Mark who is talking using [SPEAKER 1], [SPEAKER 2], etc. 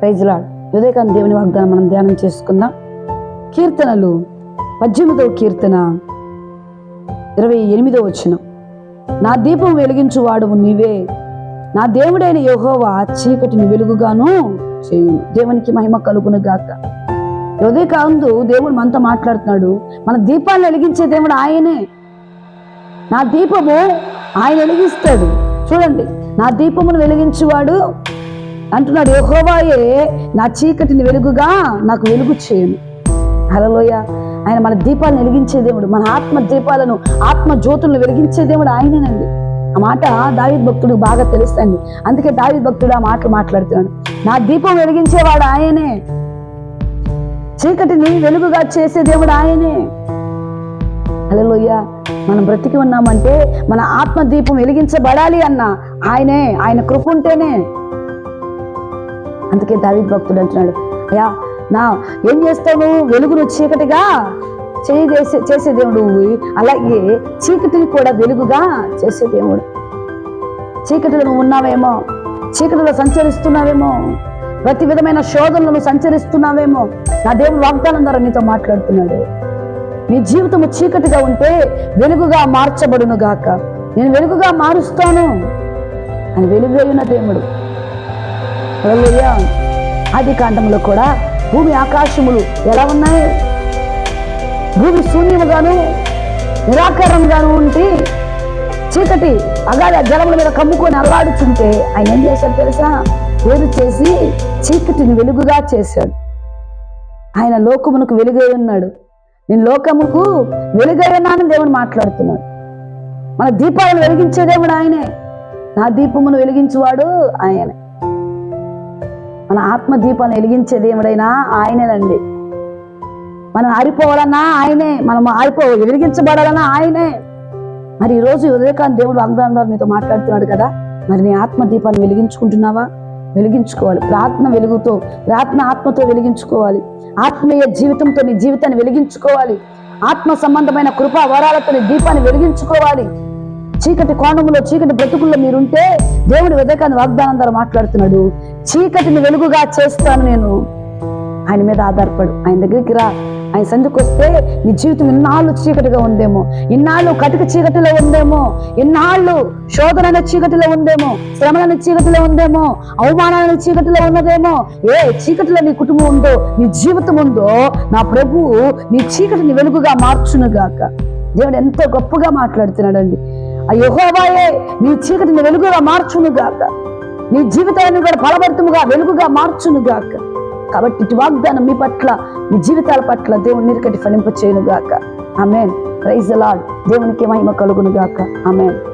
[SPEAKER 1] ప్రైజ్లాడ్ lord దేవుని వాగ్దానం మనం ధ్యానం చేసుకుందాం. కీర్తనలు పద్దెనిమిదవ కీర్తన ఇరవై ఎనిమిదో వచ్చిన నా దీపం వెలిగించువాడు నీవే. నా దేవుడైన యెహోవా చీకటిని వెలుగుగాను చేయు దేవునికి మహిమ కలుగును గాక. ఉదయకాందు దేవుడు మనతో మాట్లాడుతున్నాడు. మన దీపాన్ని వెలిగించే దేవుడు ఆయనే. నా దీపము ఆయన వెలిగిస్తాడు. చూడండి నా దీపమును వెలిగించువాడు అంటున్నాడు యహోవాయే నా చీకటిని వెలుగుగా నాకు వెలుగు చేయను. హలోయ ఆయన మన దీపాలను వెలిగించే దేవుడు మన ఆత్మ దీపాలను ఆత్మ జ్యోతులను వెలిగించే దేవుడు ఆయనేనండి. ఆ మాట దావిద్ భక్తుడు బాగా తెలుస్తుంది అందుకే దావిద్ భక్తుడు ఆ మాటలు మాట్లాడుతున్నాడు. నా దీపం వెలిగించేవాడు ఆయనే. చీకటిని వెలుగుగా చేసే దేవుడు ఆయనే. హలోయ మనం బ్రతికి ఉన్నామంటే మన ఆత్మ దీపం వెలిగించబడాలి అన్న ఆయనే ఆయన కృప ఉంటేనే. అందుకే దావిద్ భక్తుడు అంటున్నాడు అయ్యా నా ఏం చేస్తావు? నువ్వు వెలుగును చీకటిగా చేయి చేసే చేసే దేవుడు. అలాగే చీకటిని కూడా వెలుగుగా చేసే దేవుడు. చీకటిలో నువ్వు ఉన్నావేమో? చీకటిలో సంచరిస్తున్నావేమో? ప్రతి విధమైన శోధనలను సంచరిస్తున్నావేమో? నా దేవుడు వాగ్దానం ద్వారా నీతో మాట్లాడుతున్నాడు. నీ జీవితము చీకటిగా ఉంటే వెలుగుగా మార్చబడును గాక నేను వెలుగుగా మారుస్తాను. అని వెలుగైన దేవుడు. ఆది కాండంలో కూడా భూమి ఆకాశములు ఎలా ఉన్నాయి? భూమి శూన్యముగాను నిరాకారంగాను ఉండి చీకటి అగాధ జలముల మీద కమ్ముకొని అల్లాడుచుంటే ఆయన ఏం చేశాడు తెలుసా? వేరు చేసి చీకటిని వెలుగుగా చేశాడు. ఆయన లోకమునకు వెలుగై ఉన్నాడు. నేను లోకముకు వెలుగై ఉన్నానని దేవుడు మాట్లాడుతున్నాడు. మన దీపాలను వెలిగించే దేవుడు ఆయనే. నా దీపమును వెలిగించువాడు ఆయనే. మన ఆత్మ దీపాన్ని వెలిగించే దేవుడైనా ఆయనేనండి. మనం ఆరిపోవాలన్నా ఆయనే మనం ఆరిపో వెలిగించబడాలన్నా ఆయనే. మరి ఈరోజు ఈ ఉదయకాంత్ దేవుడు వాగ్దానం మీతో మాట్లాడుతున్నాడు కదా మరి నీ ఆత్మ దీపాన్ని వెలిగించుకుంటున్నావా? వెలిగించుకోవాలి. ప్రార్థన వెలుగుతో ప్రార్థన ఆత్మతో వెలిగించుకోవాలి. ఆత్మీయ జీవితంతో నీ జీవితాన్ని వెలిగించుకోవాలి. ఆత్మ సంబంధమైన కృపా వరాలతో నీ దీపాన్ని వెలిగించుకోవాలి. చీకటి కోణములో చీకటి బ్రతుకుల్లో మీరుంటే దేవుడు ఉదయకాంత్ వాగ్దానం ద్వారా మాట్లాడుతున్నాడు. చీకటిని వెలుగుగా చేస్తాను నేను. ఆయన మీద ఆధారపడు. ఆయన దగ్గరికి రా. ఆయన సందుకు వస్తే నీ జీవితం ఇన్నాళ్ళు చీకటిగా ఉందేమో. ఇన్నాళ్ళు కటిక చీకటిలో ఉందేమో. ఇన్నాళ్ళు శోధన చీకటిలో ఉందేమో. శ్రమల చీకటిలో ఉందేమో. అవమానాల చీకటిలో ఉన్నదేమో. ఏ చీకటిలో నీ కుటుంబం ఉందో నీ జీవితం ఉందో నా ప్రభువు నీ చీకటిని వెలుగుగా మార్చునుగాక. దేవుడు ఎంతో గొప్పగా మాట్లాడుతున్నాడండి. ఆ యెహోవాయే నీ చీకటిని వెలుగుగా మార్చును గాక. నీ జీవితాన్ని కూడా ఫలభరితముగా వెలుగుగా మార్చును గాక. కాబట్టి ఇటు వాగ్దానం మీ పట్ల మీ జీవితాల పట్ల దేవుని నీరుకటి ఫలింప చేయను గాక. ఆమెన్. ప్రైజ్ అలాడ్ దేవునికి మహిమ కలుగును గాక. ఆమెన్.